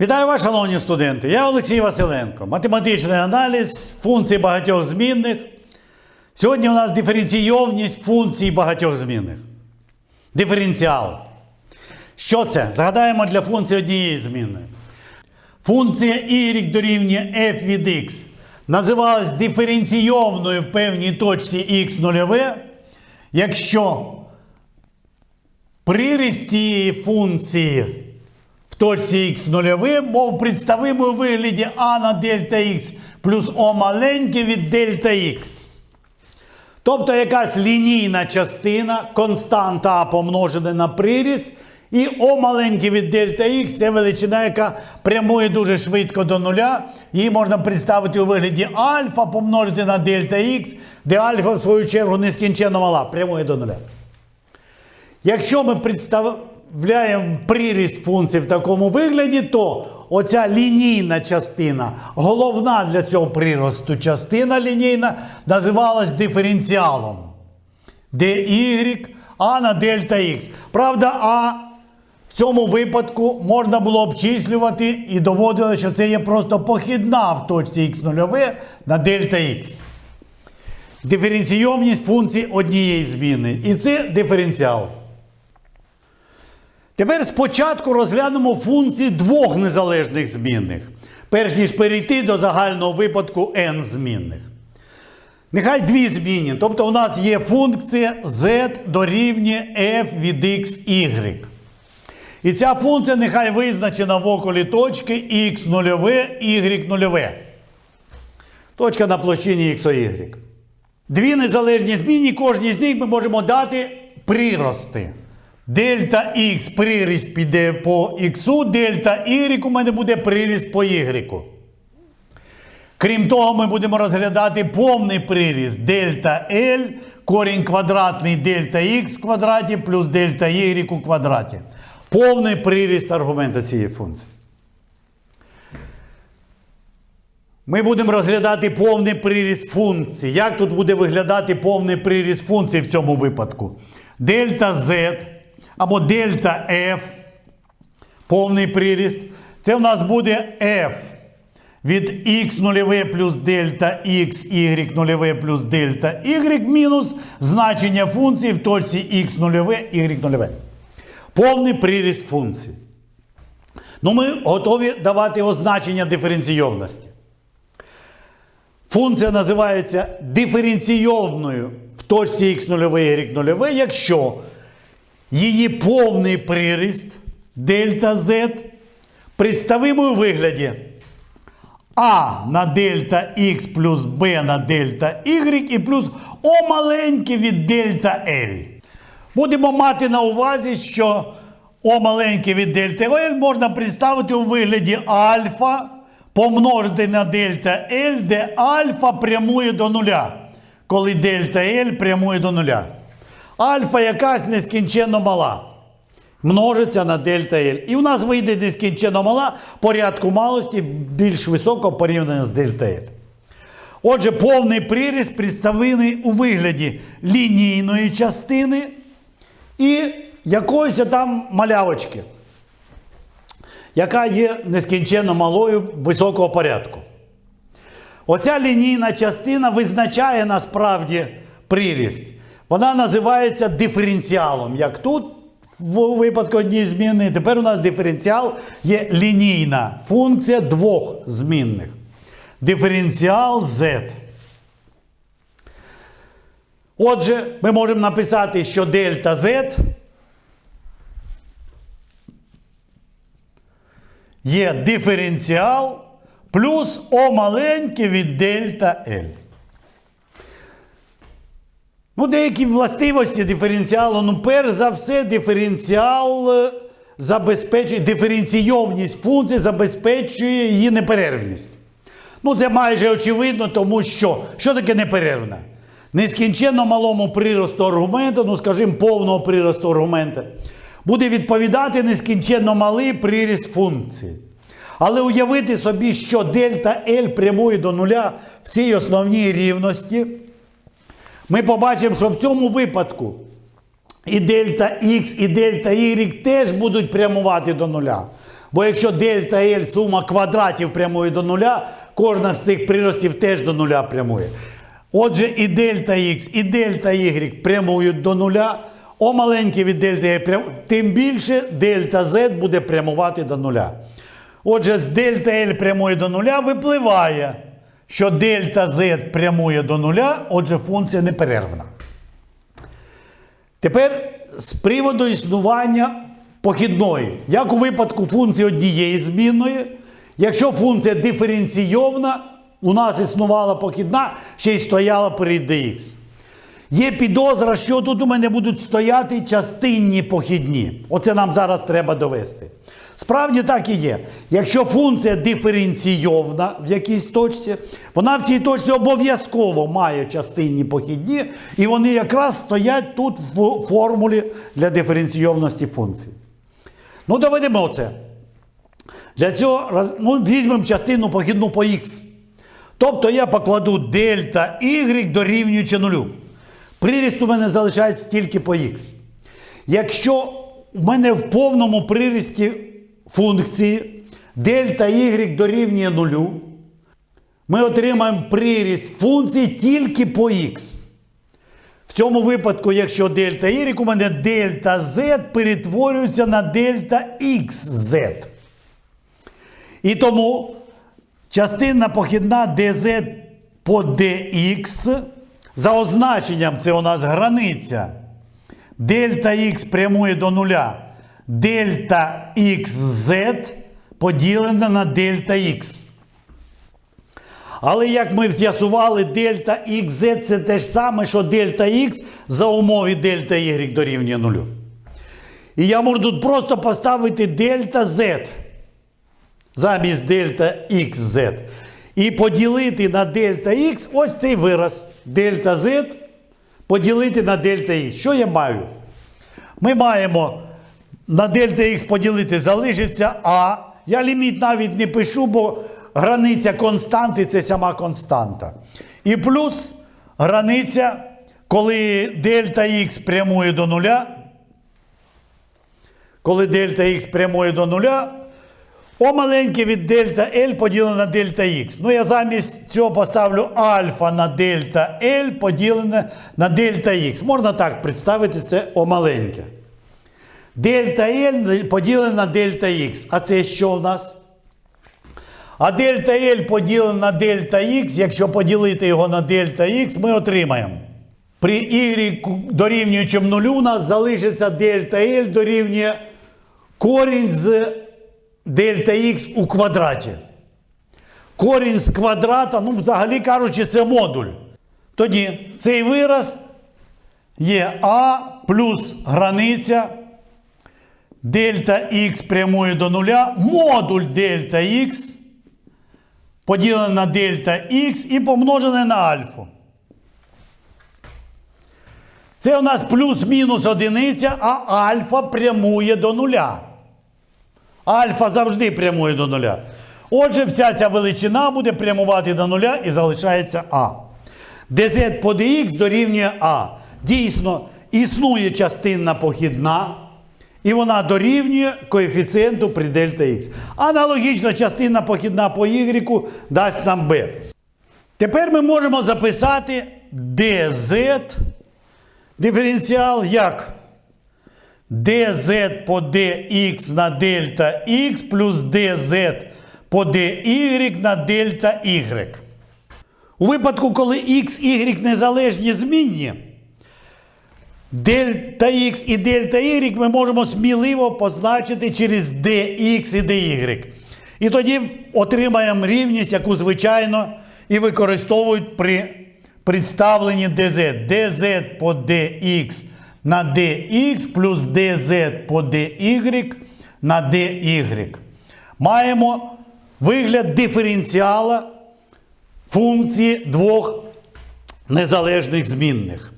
Вітаю вас, шановні студенти! Я Олексій Василенко. Математичний аналіз функцій багатьох змінних. Сьогодні у нас диференційовність функцій багатьох змінних. Диференціал. Що це? Згадаємо для функції однієї змінної. Функція y дорівнює f від x називалась диференційовною в певній точці x нульове, якщо приріст цієї функції точці x нульове, мов представимо у вигляді а на дельта x плюс о маленьке від дельта x. Тобто якась лінійна частина, константа А помножена на приріст, і О маленький від дельта Х це величина, яка прямує дуже швидко до нуля. Її можна представити у вигляді альфа помножити на дельта Х, де альфа, в свою чергу, нескінченно мала, прямує до нуля. Якщо ми представляємо приріст функції в такому вигляді, то оця лінійна частина, головна для цього приросту частина лінійна, називалась диференціалом. dy а на дельта х. Правда, а в цьому випадку можна було обчислювати і доводило, що це є просто похідна в точці х нульове на дельта х. Диференційовність функції однієї зміни. І це диференціал. Тепер спочатку розглянемо функції двох незалежних змінних, перш ніж перейти до загального випадку n змінних. Нехай дві змінні. Тобто у нас є функція z дорівнює f від x, y. І ця функція нехай визначена в околі точки x нульове, y нульове. Точка на площині x, y. Дві незалежні змінні, кожній з них ми можемо дати прирости. Дельта Х приріст піде по Х, дельта Y у мене буде приріст по Y. Крім того, ми будемо розглядати повний приріст дельта L, корінь квадратний дельта Х в квадраті плюс дельта Y у квадраті. Повний приріст аргумента цієї функції. Ми будемо розглядати повний приріст функції. Як тут буде виглядати повний приріст функції в цьому випадку? Дельта Z або дельта F, повний приріст. Це в нас буде F від x нульове плюс дельта x, y нульове плюс дельта y мінус значення функції в точці x нульове, y нульове. Повний приріст функції. Ну, ми готові давати означення диференційовності. Функція називається диференційовною в точці x нульове, y нульове, якщо її повний приріст дельта z представимо у вигляді а на дельта х плюс b на дельта y і плюс О маленьке від дельта L. Будемо мати на увазі, що О маленьке від дельта L можна представити у вигляді альфа помножити на дельта L, де альфа прямує до нуля, коли дельта L прямує до нуля. Альфа якась нескінченно мала. Множиться на дельта L. І у нас вийде нескінченно мала порядку малості більш високо порівняно з дельта L. Отже, повний приріст представлений у вигляді лінійної частини і якоїсь там малявочки, яка є нескінченно малою високого порядку. Оця лінійна частина визначає насправді приріст. Вона називається диференціалом. Як тут, в випадку однієї зміни, тепер у нас диференціал є лінійна функція двох змінних. Диференціал z. Отже, ми можемо написати, що дельта z є диференціал плюс О маленьке від дельта L. Ну, деякі властивості диференціалу. Ну, перш за все, диференціал е, забезпечує, диференційовність функції забезпечує її неперервність. Ну, це майже очевидно, тому що що таке неперервна? Нескінченно малому приросту аргументу, ну, скажімо, повного приросту аргумента, буде відповідати нескінченно малий приріст функції. Але уявити собі, що дельта L прямує до нуля в цій основній рівності. Ми побачимо, що в цьому випадку і дельта Х, і дельта Y теж будуть прямувати до нуля. Бо якщо дельта L сума квадратів прямує до нуля, кожна з цих приростів теж до нуля прямує. Отже, і дельта Х, і дельта Y прямують до нуля. О маленьке від дельта прям... тим більше дельта Z буде прямувати до нуля. Отже, з дельта L прямує до нуля, випливає, що дельта Z прямує до нуля, отже, функція неперервна. Тепер з приводу існування похідної, як у випадку функції однієї змінної, якщо функція диференційована, у нас існувала похідна, ще й стояла перед dx. Є підозра, що тут у мене будуть стояти частинні похідні. Оце нам зараз треба довести. Справді так і є. Якщо функція диференційовна в якійсь точці, вона в цій точці обов'язково має частинні похідні, і вони якраз стоять тут в формулі для диференційовності функції. Ну, доведемо це. Для цього ну, візьмемо частину похідну по х. Тобто я покладу дельта y дорівнюючи нулю. Приріст у мене залишається тільки по х. Якщо в мене в повному прирісті функції дельта y дорівнює нулю, ми отримаємо приріст функції тільки по х. В цьому випадку, якщо дельта y, у мене дельта z перетворюється на дельта xz. І тому частина похідна dz по dx за означенням це у нас границя. Дельта х прямує до нуля. Дельта xz поділена на дельта х. Але як ми з'ясували, дельта xz це те ж саме, що дельта х за умови дельта y дорівнює нулю. І я можу тут просто поставити дельта z замість дельта xz. І поділити на дельта х ось цей вираз. Дельта z поділити на дельта х. Що я маю? Ми маємо на дельта х поділити залишиться А. Я ліміт навіть не пишу, бо границя константи це сама константа. І плюс границя, коли дельта х прямує до нуля. Коли дельта х прямує до нуля, О маленьке від дельта L поділене на дельта Х. Ну, я замість цього поставлю альфа на дельта L поділене на дельта Х. Можна так представити це О маленьке. Дельта L поділене на дельта Х. А це що в нас? А дельта L поділене на дельта Х, якщо поділити його на дельта Х, ми отримаємо. При y дорівнюючому нулю у нас залишиться дельта L дорівнює корінь з дельта х у квадраті. Корінь з квадрата, ну, взагалі кажучи, це модуль. Тоді цей вираз є А плюс границя дельта х прямує до нуля, модуль дельта х поділене на дельта х і помножене на альфу. Це у нас плюс-мінус одиниця, а альфа прямує до нуля. Альфа завжди прямує до нуля. Отже, вся ця величина буде прямувати до нуля і залишається А. dz по dx дорівнює А. Дійсно, існує частинна похідна, і вона дорівнює коефіцієнту при дельта х. Аналогічно, частинна похідна по y дасть нам b. Тепер ми можемо записати dz диференціал як dz по dx на дельта x плюс dz по dy на дельта y. У випадку, коли x, y незалежні змінні, дельта x і дельта y ми можемо сміливо позначити через dx і dy. І тоді отримаємо рівність, яку звичайно і використовують при представленні dz. dz по dx на dx плюс dz по dy на dy. Маємо вигляд диференціала функції двох незалежних змінних.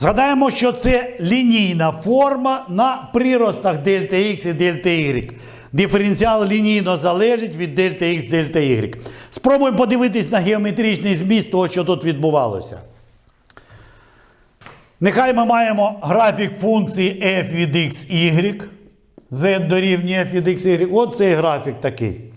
Згадаємо, що це лінійна форма на приростах дельта Х і дельта Y. Диференціал лінійно залежить від дельта Х дельта Y. Спробуємо подивитись на геометричний зміст того, що тут відбувалося. Нехай ми маємо графік функції f від x, y. z дорівнює f від x, y. От цей графік такий.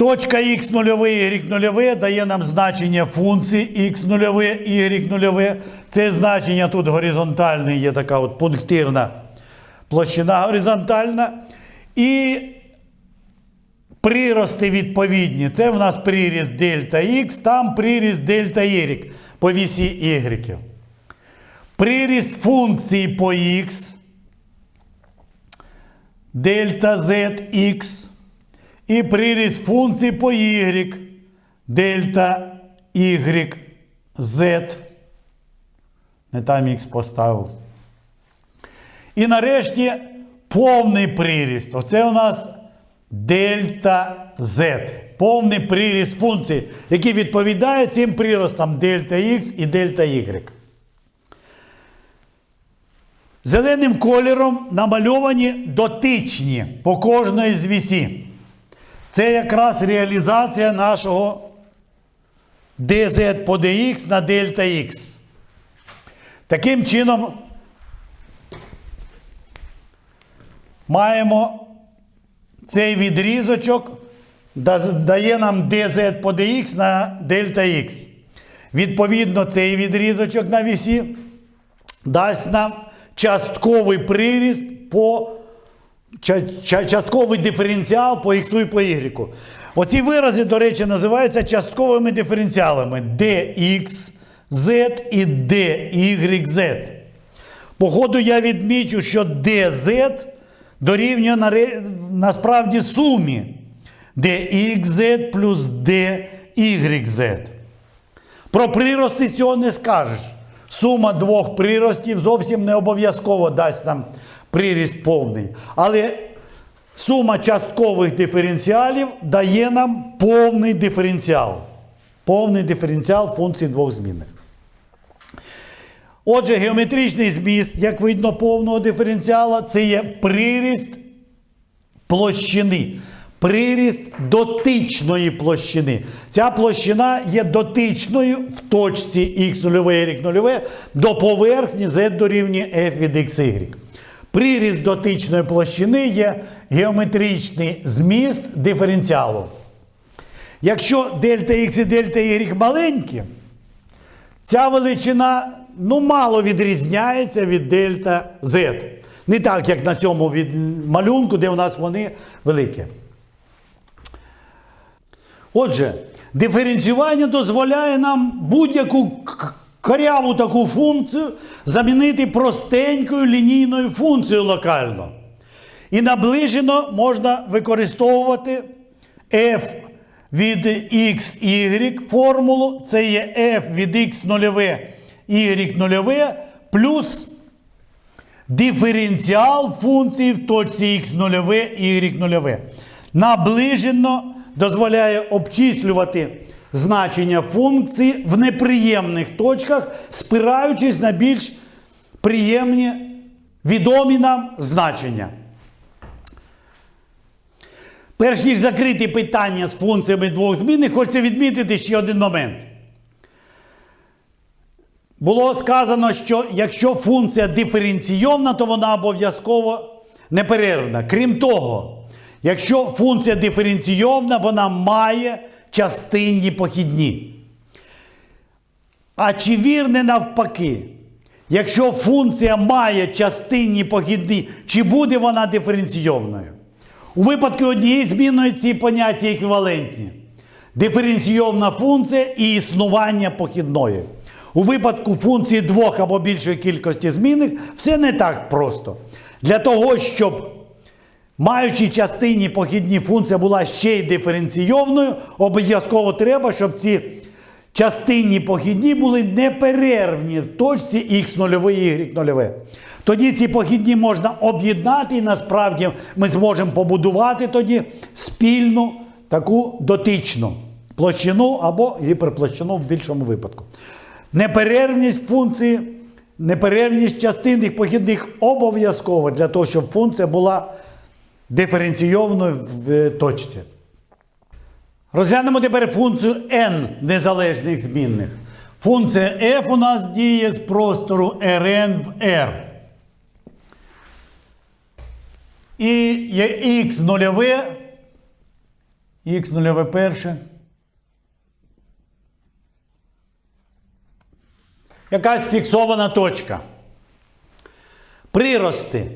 Точка x нульове, y нульове дає нам значення функції x нульове, y нульове. Це значення тут горизонтальне, є така от пунктирна площина горизонтальна. І прирости відповідні. Це в нас приріст дельта x, там приріст дельта y по вісі y. Приріст функції по x, дельта z x. І приріст функції по y, дельта y z. Не там х поставив. І нарешті повний приріст. Оце у нас дельта z. Повний приріст функції, який відповідає цим приростам дельта x і дельта y. Зеленим кольором намальовані дотичні по кожної з вісі. Це якраз реалізація нашого dz по dx на дельта x. Таким чином, маємо цей відрізочок, дає нам dz по dx на дельта x. Відповідно, цей відрізочок на вісі дасть нам частковий приріст по ча- ча- частковий диференціал по х і по y. Оці вирази, до речі, називаються частковими диференціалами dx, z і dyz. По ходу я відмічу, що dz дорівнює на насправді сумі dxz плюс dyz. Про прирости цього не скажеш. Сума двох приростів зовсім не обов'язково дасть нам приріст повний. Але сума часткових диференціалів дає нам повний диференціал. Повний диференціал функцій двох змінних. Отже, геометричний зміст, як видно, повного диференціала, це є приріст площини. Приріст дотичної площини. Ця площина є дотичною в точці x0, y0 до поверхні z дорівнює f від xy. Приріст дотичної площини є геометричний зміст диференціалу. Якщо дельта x і дельта y маленькі, ця величина ну, мало відрізняється від дельта z. Не так, як на цьому від малюнку, де у нас вони великі. Отже, диференціювання дозволяє нам будь-яку коряву таку функцію замінити простенькою лінійною функцією локально. І наближено можна використовувати f від x, y формулу. Це є f від x нульове, y нульове плюс диференціал функції в точці x нульове, y нульове. Наближено дозволяє обчислювати значення функції в неприємних точках, спираючись на більш приємні відомі нам значення. Перш ніж закрити питання з функціями двох змінних, хочеться відмітити ще один момент. Було сказано, що якщо функція диференційовна, то вона обов'язково неперервна. Крім того, якщо функція диференційовна, вона має частинні похідні. А чи вірне навпаки? Якщо функція має частинні похідні, чи буде вона диференційовною? У випадку однієї змінної ці поняття еквівалентні. Диференційовна функція і існування похідної. У випадку функції двох або більшої кількості змінних все не так просто. Для того, щоб маючи частині похідні функція була ще й диференційовною, обов'язково треба, щоб ці частинні похідні були неперервні в точці x0 y0. Тоді ці похідні можна об'єднати, і насправді ми зможемо побудувати тоді спільну таку дотичну площину або гіперплощину в більшому випадку. Неперервність функції, неперервність частинних похідних обов'язково для того, щоб функція була диференційованою в е, точці. Розглянемо тепер функцію n незалежних змінних. Функція f у нас діє з простору Rn в R. І є х нульове, х нульове перше. Якась фіксована точка. Прирости.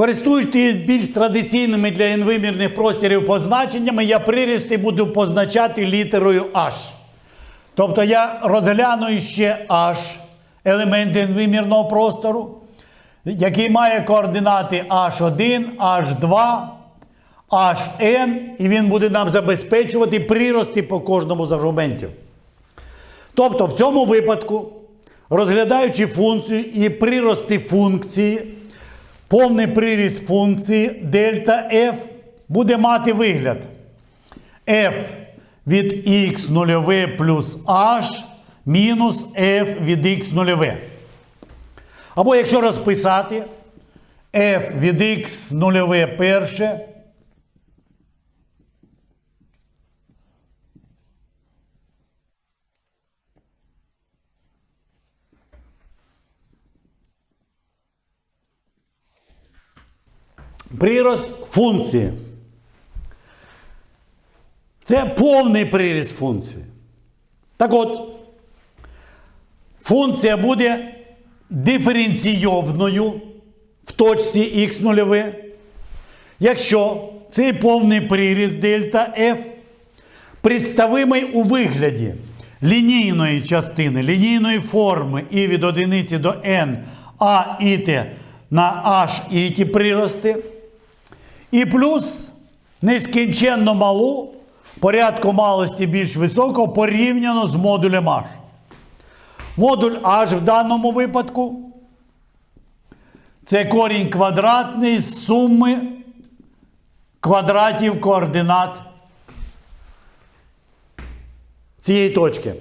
Користуючись більш традиційними для інвимірних простірів позначеннями, я прирости буду позначати літерою H. Тобто я розгляну ще H, елемент інвимірного простору, який має координати H1, H2, HN, і він буде нам забезпечувати прирости по кожному з аргументів. Тобто, в цьому випадку, розглядаючи функцію і прирости функції, повний приріст функції дельта f буде мати вигляд f від x нульове плюс h мінус f від x нульове. Або якщо розписати f від x нульове перше Прирост функції. Це повний приріст функції. Так от, функція буде диференційовною в точці х нульове, якщо цей повний приріст дельта f представимий у вигляді лінійної частини, лінійної форми і від одиниці до n а і т на h і ті прирости. І плюс нескінченно малу порядку малості більш високого порівняно з модулем H. Модуль H в даному випадку це корінь квадратний з суми квадратів координат цієї точки.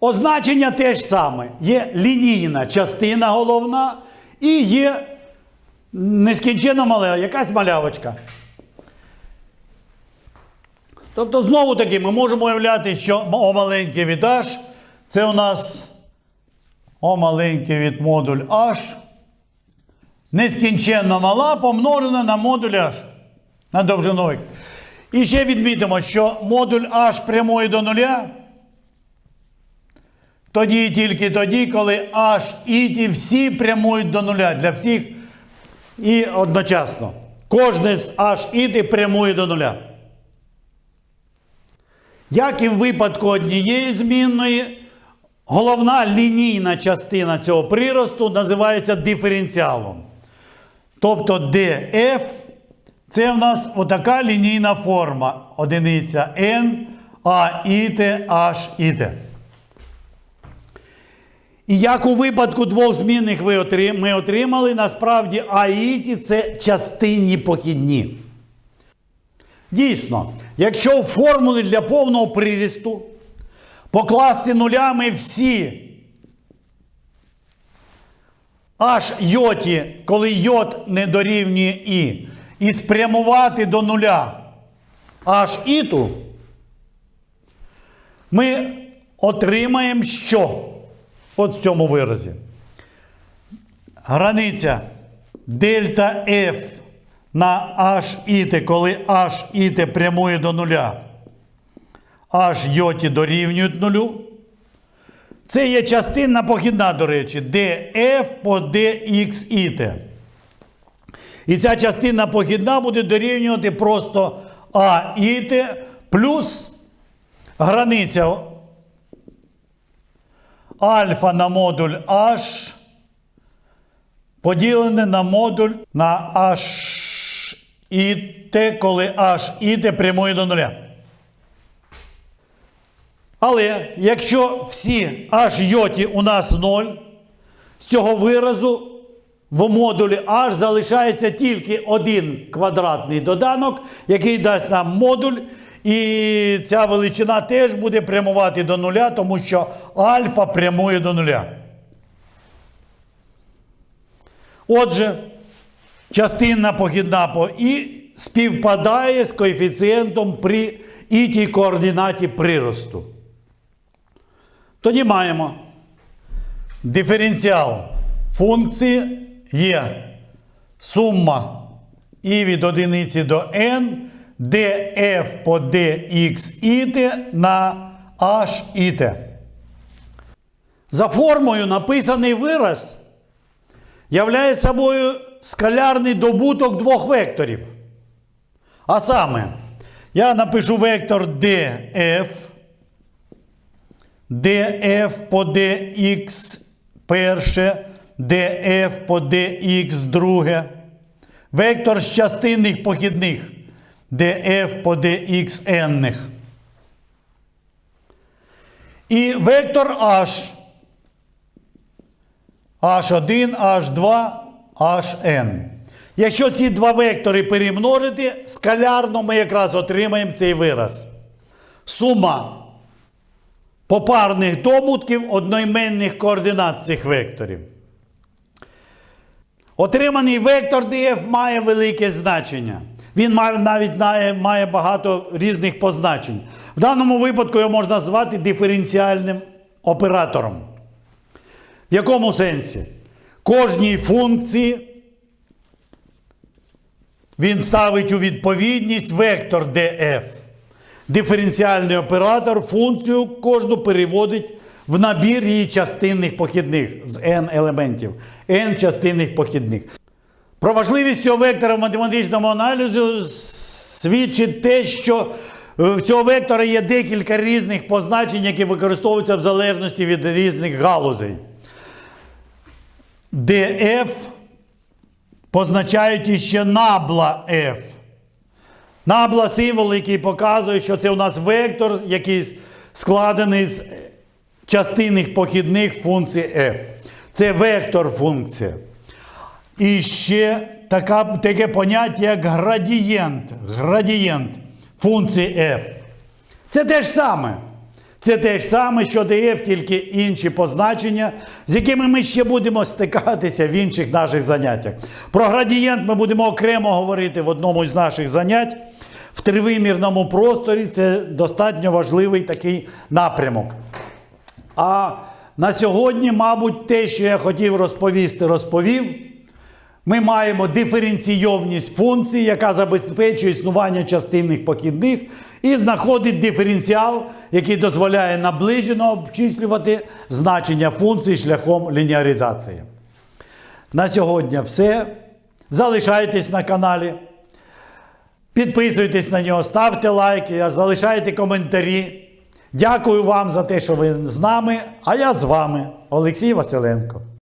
Означення те ж саме. Є лінійна частина головна і є нескінченно мале, якась малявочка. Тобто, знову таки, ми можемо уявляти, що О маленький від H це у нас О маленький від модуль H. Нескінченно мала помножена на модуль H. На довжину. І ще відмітимо, що модуль H прямої до нуля. Тоді і тільки тоді, коли H і ті всі прямують до нуля для всіх і одночасно. Кожне з H і прямує до нуля. Як і в випадку однієї змінної, головна лінійна частина цього приросту називається диференціалом. Тобто df це в нас отака лінійна форма. Одиниця n, а і т, h і як у випадку двох змінних ми отримали, насправді аїті це частинні похідні. Дійсно, якщо в формулі для повного прирісту покласти нулями всі аж йоті, коли йот не дорівнює і, і спрямувати до нуля аж іту, ми отримаємо що? От в цьому виразі. Границя дельта F на H іте, коли H іте прямує до нуля. H йоті дорівнюють нулю. Це є частинна похідна, до речі, df по dx іте. І ця частинна похідна буде дорівнювати просто А іте плюс границя альфа на модуль H поділене на модуль на H і Т, коли H і Т прямує до нуля. Але якщо всі H йоті у нас 0, з цього виразу в модулі H залишається тільки один квадратний доданок, який дасть нам модуль. І ця величина теж буде прямувати до нуля, тому що альфа прямує до нуля. Отже, частинна похідна по І співпадає з коефіцієнтом при ітій координаті приросту. Тоді маємо диференціал функції є сума і від одиниці до n, де f по dx іт на h іт. За формою написаний вираз являє собою скалярний добуток двох векторів. А саме, я напишу вектор df, df по dx перше, df по dx друге. Вектор з частинних похідних df по dx n. І вектор h. H1, H2, Hn. Якщо ці два вектори перемножити, скалярно ми якраз отримаємо цей вираз. Сума попарних добутків одноіменних координат цих векторів. Отриманий вектор df має велике значення. Він має, навіть має, багато різних позначень. В даному випадку його можна назвати диференціальним оператором. В якому сенсі? Кожній функції він ставить у відповідність вектор df. Диференціальний оператор функцію кожну переводить в набір її частинних похідних з n елементів, n частинних похідних. Про важливість цього вектора в математичному аналізі свідчить те, що в цього вектора є декілька різних позначень, які використовуються в залежності від різних галузей. df позначають іще набла f. Набла символ, який показує, що це у нас вектор, який складений з частинних похідних функцій f. Це вектор функція. І ще така, таке поняття, як градієнт. Градієнт функції f. Це те ж саме. Це те ж саме, що df, тільки інші позначення, з якими ми ще будемо стикатися в інших наших заняттях. Про градієнт ми будемо окремо говорити в одному з наших занять. В тривимірному просторі це достатньо важливий такий напрямок. А на сьогодні, мабуть, те, що я хотів розповісти, розповів. Ми маємо диференційовність функції, яка забезпечує існування частинних похідних, і знаходить диференціал, який дозволяє наближено обчислювати значення функції шляхом лініаризації. На сьогодні все. Залишайтесь на каналі. Підписуйтесь на нього, ставте лайки, залишайте коментарі. Дякую вам за те, що ви з нами. А я з вами, Олексій Василенко.